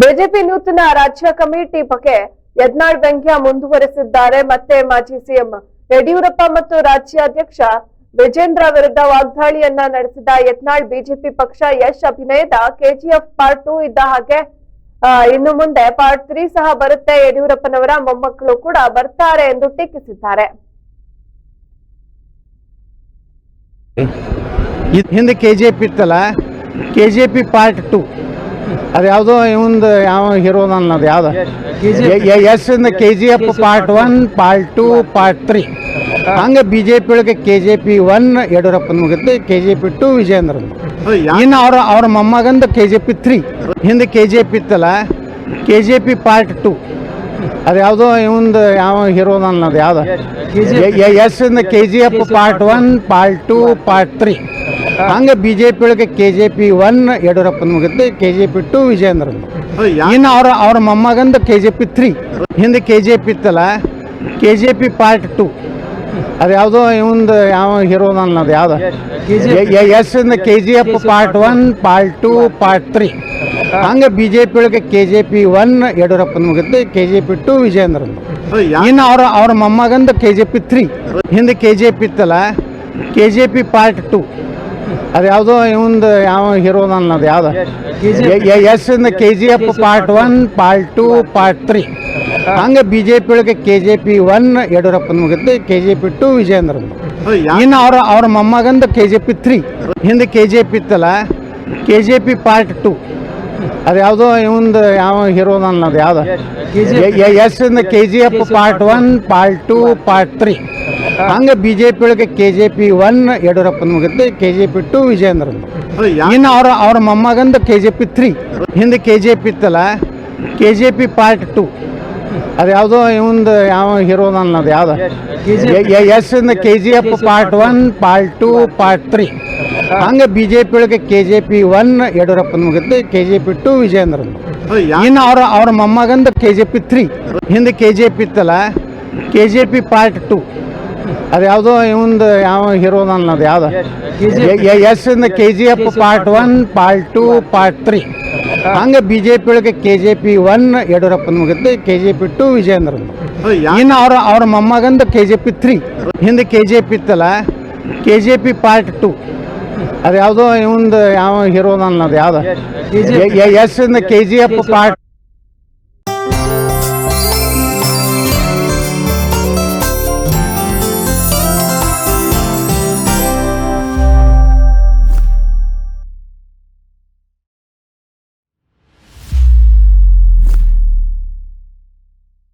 BJP ನೂತನ ರಾಜ್ಯ committee ಬಗ್ಗೆ ಯತ್ನಾಳ್ ವ್ಯಂಗ್ಯ ಮುಂದುವರೆಸಿದ್ದಾರೆ. ಮತ್ತೆ ಮಾಜಿ ಸಿಎಂ ಯಡಿಯೂರಪ್ಪ ಮತ್ತು ರಾಜ್ಯಾಧ್ಯಕ್ಷ ವಿಜೇಂದ್ರ ವಿರುದ್ಧ ವಾಗ್ದಾಳಿಯನ್ನ ನಡೆಸಿದ ಯತ್ನಾಳ್ ಬಿಜೆಪಿ ಪಕ್ಷ ಯಶ್ ಅಭಿನಯದ ಕೆಜಿಎಫ್ ಪಾರ್ಟ್ ಟೂ ಇದ್ದ ಹಾಗೆ ಇನ್ನು ಮುಂದೆ ಪಾರ್ಟ್ ತ್ರೀ ಸಹ ಬರುತ್ತೆ. ಯಡಿಯೂರಪ್ಪನವರ ಮೊಮ್ಮಕ್ಕಳು ಕೂಡ ಬರ್ತಾರೆ ಎಂದು ಟೀಕಿಸಿದ್ದಾರೆ. ಹಿಂದೆ ಕೆಜಿಎಫ್ ಇತ್ತಲ್ಲ, ಕೆಜಿಎಫ್ ಪಾರ್ಟ್ ಟು. ಅದು ಯಾವುದೋ ಇವಂದು ಯಾವ ಹೀರೋದ ಅನ್ನೋದು ಯಾವ್ದು ಎಸ್ ಇಂದ K G F part one part two part three ಹಂಗೆ ಬಿ ಜೆ ಪಿ ಒಳಗೆ ಕೆ ಜೆ ಪಿ ಒನ್ ಯಡಿಯೂರಪ್ಪನ ಮುಗಿತು ಕೆ ಜೆ ಪಿ ಟು ವಿಜಯೇಂದ್ರನ್ ಇನ್ನು ಅವ್ರ ಅವ್ರ ಮೊಮ್ಮಗಂದು ಕೆ ಜೆ ಪಿ ತ್ರೀ ಹಿಂದೆ ಕೆ ಜೆ ಪಿ ಇತ್ತಲ್ಲ K J P part two ಅದು ಯಾವುದೋ ಇವಂದು ಯಾವ ಹೀರೋದ ಅನ್ನೋದು ಯಾವ್ದು ಎಸ್ ಇಂದ K G F part one part two part three ಹಂಗೆ ಬಿ ಜೆ ಪಿ ಒಳಗೆ ಕೆ ಜೆ ಪಿ ಒನ್ ಯಡಿಯೂರಪ್ಪನ ಮುಗಿದ್ದು K J P two Vijayendra ಇನ್ನು ಅವ್ರ ಅವ್ರ ಮೊಮ್ಮಗಂದು ಕೆ ಜೆ ಪಿ ತ್ರೀ. ಹಿಂದೆ ಕೆ ಜೆ ಪಿ ಇತ್ತಲ್ಲ K J P part two. ಅದು ಯಾವುದೋ ಇವಂದು ಯಾವ ಹೀರೋ ಅನ್ನೋದು ಯಾವ್ದು? ಎಸ್ ಇಂದ K G F part one part two part three. ಹಂಗೆ ಬಿ ಜೆ ಪಿ ಒಳಗೆ ಕೆ ಜೆ ಪಿ ಒನ್ ಯಡಿಯೂರಪ್ಪನ ಮುಗಿದ್ದು K J P two Vijayendra ಇನ್ನು ಅವ್ರ ಅವ್ರ ಮೊಮ್ಮಗಂದು ಕೆ ಜೆ ಪಿ ತ್ರೀ. ಹಿಂದೆ ಕೆ ಜೆ ಪಿ ಇತ್ತಲ್ಲ K J P part two. ಅದು ಯಾವುದೋ ಇವಂದು ಯಾವ ಹೀರೋದ ಅನ್ನೋದು ಯಾವ್ದು ಎಸ್ ಇಂದ K G F part one part two part three ಹಂಗೆ ಬಿ ಜೆ ಪಿ ಒಳಗೆ ಕೆ ಜೆ ಪಿ ಒನ್ ಯಡಿಯೂರಪ್ಪನ ಮುಗಿದ್ದು ಕೆ ಜೆ ಪಿ ಟು ವಿಜಯೇಂದ್ರದ್ದು ಇನ್ನು ಅವ್ರ ಅವ್ರ ಮೊಮ್ಮಗಂದು ಕೆ ಜೆ ಪಿ ತ್ರೀ ಹಿಂದೆ ಕೆ ಜೆ ಪಿ ಇತ್ತಲ್ಲ K J P part two ಅದು ಯಾವುದೋ ಇವಂದು ಯಾವ ಹೀರೋದ ಅನ್ನೋದು ಯಾವ್ದು ಎಸ್ ಇಂದ K G F part one part two part three ಹಂಗೆ ಬಿ ಜೆ ಪಿ ಒಳಗೆ ಕೆ ಜೆ ಪಿ ಒನ್ ಯಡಿಯೂರಪ್ಪನ ಮುಗಿತು K J P two Vijayendra ಇನ್ನು ಅವ್ರ ಅವ್ರ ಮೊಮ್ಮಗಂದು ಕೆ ಜೆ ಪಿ ತ್ರೀ. ಹಿಂದೆ ಕೆ ಜೆ ಪಿ ಇತ್ತಲ್ಲ K J P part two. ಅದು ಯಾವುದೋ ಇವಂದು ಯಾವ ಹೀರೋದ ಅನ್ನೋದು ಯಾವ್ದು? ಎಸ್ ಇಂದ K G F part one part two part three. ಹಂಗೆ ಬಿ ಜೆ ಪಿ ಒಳಗೆ ಕೆ ಜೆ ಪಿ ಒನ್ ಯಡಿಯೂರಪ್ಪನ ಮುಗಿತು K J P two Vijayendra ಇನ್ನು ಅವ್ರ ಅವ್ರ ಮೊಮ್ಮಗಂದು ಕೆ ಜೆ ಪಿ ತ್ರೀ. ಹಿಂದೆ ಕೆ ಜೆ ಪಿ ಇತ್ತಲ್ಲ K J P part two. ಅದು ಯಾವುದೋ ಇವಂದು ಯಾವ ಹೀರೋ ಅನ್ನೋದು ಯಾವ್ದು ಎಸ್ ಇಂದ K G F part one part two part three ಹಂಗೆ ಬಿ ಜೆ ಪಿ ಒಳಗೆ ಕೆ ಜೆ ಪಿ ಒನ್ ಯಡಿಯೂರಪ್ಪನ ಮುಗಿದ್ದು K J P two Vijayendra ಇನ್ನು ಅವ್ರ ಅವ್ರ ಮೊಮ್ಮಗಂದು ಕೆ ಜೆ ಪಿ ತ್ರೀ ಹಿಂದೆ ಕೆ ಜೆ ಪಿ ಇತ್ತಲ್ಲ K J P part two ಅದು ಯಾವುದೋ ಇವಂದು ಯಾವ ಹೀರೋ ಅನ್ನೋದು ಯಾವ್ದು ಎಸ್ ಇಂದ ಕೆ ಜಿ ಎಫ್ ಪಾರ್ಟ್